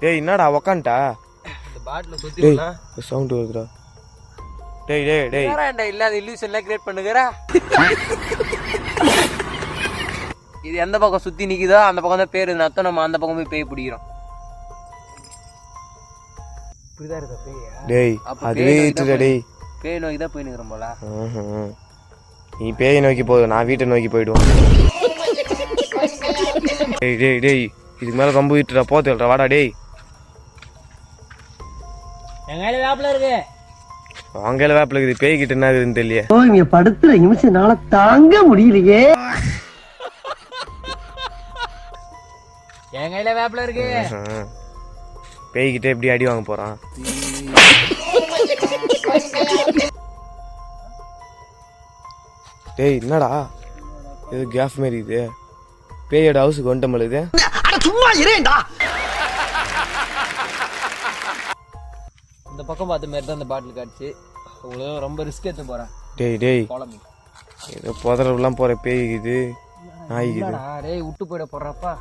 டேய் என்னடா உக்கான்ட்டா இந்த பாட்டில சுத்தி டேய் சவுண்ட் வருதுடா. டேய் டேய் டேய். ஏன்டா இல்லாத இல்லூஷன்லாம் கிரியேட் பண்ணுகிறா? இது எந்த பக்கம் சுத்தி நிக்குதோ அந்த பக்கம் தான் பேர். நத்தம் நம்ம அந்த பக்கம் போய் பேய் பிடிக்கிறோம். டேய் அதுவே இட்டுடா டேய். பேய் நோக்கி தான் போய் நிக்கிறோம் போல. நீ பேயை நோக்கி போதும் நான் வீட்டை நோக்கி போயிடுவோம் டேய் டேய் டேய். இதுக்கு மேல ரொம்ப விட்டுடா போத்துடா வாடா டேய். எங்க கையில வேப்பில இருக்கு. அங்கேல வேப்பில் இருக்குது. பேய் கிட்ட என்ன இருக்குதுன்னு தெரியல ஓ இங்க படுத்துற நிமிஷம்னால தாங்க முடியலையே. என் கையில வேப்பில இருக்கு. ம்ஹும். பேய் கிட்ட எப்படி அடி வாங்க போறான்? டேய் என்னடா? இது கேஃப் மாரி இது. பேயோட ஹவுஸுக்கு வந்துட்ட மழுது சும்மா இரேண்டா பக்கம் பார்த்த மாதிரி தான் இந்த பாட்டில் காட்டுச்சு உங்களுக்கு ரொம்ப ரிஸ்க் எடுத்து போறேன். டேய் டேய். குழம்பு ஏதோ புதரெல்லாம் போற பேய் இது நாய் இது டேய் விட்டு போயிட போறப்பா?